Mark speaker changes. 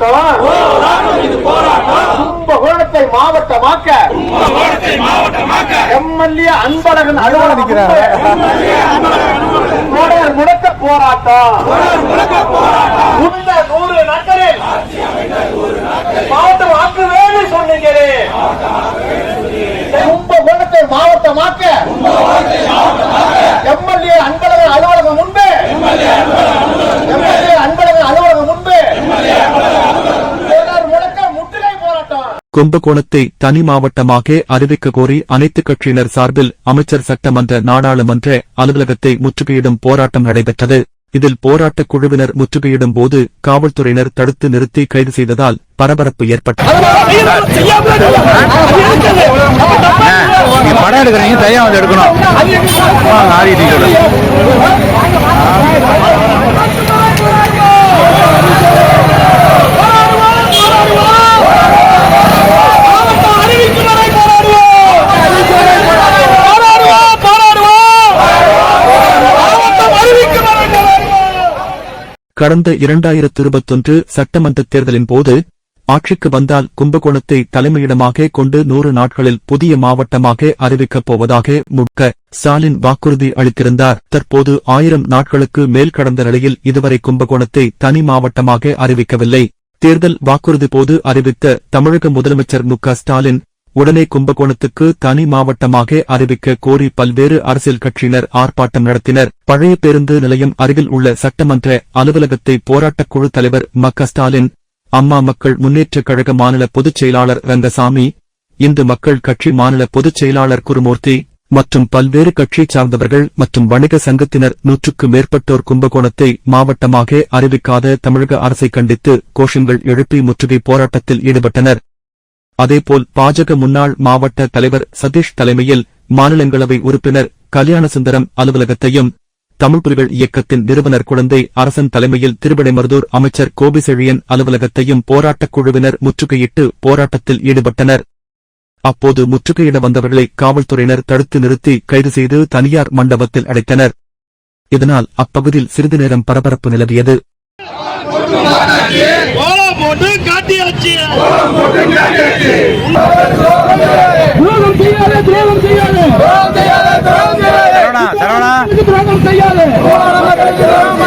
Speaker 1: போராட்டம். கும்பகோணத்தை மாவட்டமாக்க. எம்எல்ஏ அன்பழகன் அலுவலகம் தொடர் முடக்க போராட்டம். இந்த நூறு நாட்களில் மாவட்டம் ஆக்குவேன்னு சொன்னீங்களே. கும்பகோணத்தை மாவட்டமாக்க எம்எல்ஏ அன்பழகன் அலுவலகம் முன்பே எம்எல்ஏ அன்பழகன் அலுவலகம் முன்பே தொடர் முடக்க முற்றுகை போராட்டம்
Speaker 2: கும்பகோணத்தை தனி மாவட்டமாக அறிவிக்க கோரி அனைத்துக் கட்சியினர் சார்பில் அமைச்சர் சட்டமன்ற நாடாளுமன்ற அலுவலகத்தை முற்றுகையிடும் போராட்டம் நடைபெற்றது. இதில் போராட்டக் குழுவினர் முற்றுகையிடும் போது காவல்துறையினர் தடுத்து நிறுத்தி கைது செய்ததால் பரபரப்பு ஏற்பட்டது. கடந்த இரண்டாயிரத்து இருபத்தொன்று சட்டமன்ற தேர்தலின் போது ஆட்சிக்கு வந்தால் கும்பகோணத்தை தலைமையிடமாக கொண்டு நூறு நாட்களில் புதிய மாவட்டமாக அறிவிக்கப் போவதாக முக ஸ்டாலின் வாக்குறுதி அளித்திருந்தார். தற்போது ஆயிரம் நாட்களுக்கு மேல் கடந்த நிலையில் இதுவரை கும்பகோணத்தை தனி மாவட்டமாக அறிவிக்கவில்லை. தேர்தல் வாக்குறுதி போது அறிவித்த தமிழக முதலமைச்சர் மு ஸ்டாலின் உடனே கும்பகோணத்துக்கு தனி மாவட்டமாக அறிவிக்க கோரி பல்வேறு அரசியல் கட்சியினர் ஆர்ப்பாட்டம் நடத்தினர். பழைய பேருந்து நிலையம் அருகில் உள்ள சட்டமன்ற அலுவலகத்தை போராட்டக் குழு தலைவர் மக்க ஸ்டாலின் அம்மா மக்கள் முன்னேற்றக் கழக மாநில பொதுச் செயலாளர் ரங்கசாமி இந்து மக்கள் கட்சி மாநில பொதுச் செயலாளர் குருமூர்த்தி மற்றும் பல்வேறு கட்சி சார்ந்தவர்கள் மற்றும் வணிக சங்கத்தினர் நூற்றுக்கு மேற்பட்டோர் கும்பகோணத்தை மாவட்டமாக அறிவிக்காத தமிழக அரசை கண்டித்து கோஷங்கள் எழுப்பி முற்றுகை போராட்டத்தில் ஈடுபட்டனர். அதேபோல் பாஜக முன்னாள் மாவட்ட தலைவர் சதீஷ் தலைமையில் மாநிலங்களவை உறுப்பினர் கல்யாணசுந்தரம் அலுவலகத்தையும் தமிழ் புலிகள் இயக்கத்தின் நிறுவனர் குழந்தை அரசன் தலைமையில் திருவிடைமருதூர் அமைச்சர் கோபிசெழியன் அலுவலகத்தையும் போராட்டக் குழுவினர் முற்றுகையிட்டு போராட்டத்தில் ஈடுபட்டனர். அப்போது முற்றுகையிட வந்தவர்களை காவல்துறையினர் தடுத்து நிறுத்தி கைது செய்து தனியார் மண்டபத்தில் அடைத்தனர். இதனால் அப்பகுதியில் சிறிது நேரம் பரபரப்பு நிலவியது.
Speaker 3: கோலம் போட்டு காட்டியாச்சு
Speaker 4: துரோகம் செய்யாதே. துரோகம் செய்யாதே துரோகம் செய்யாதே.
Speaker 3: நீங்க செய்யலாம்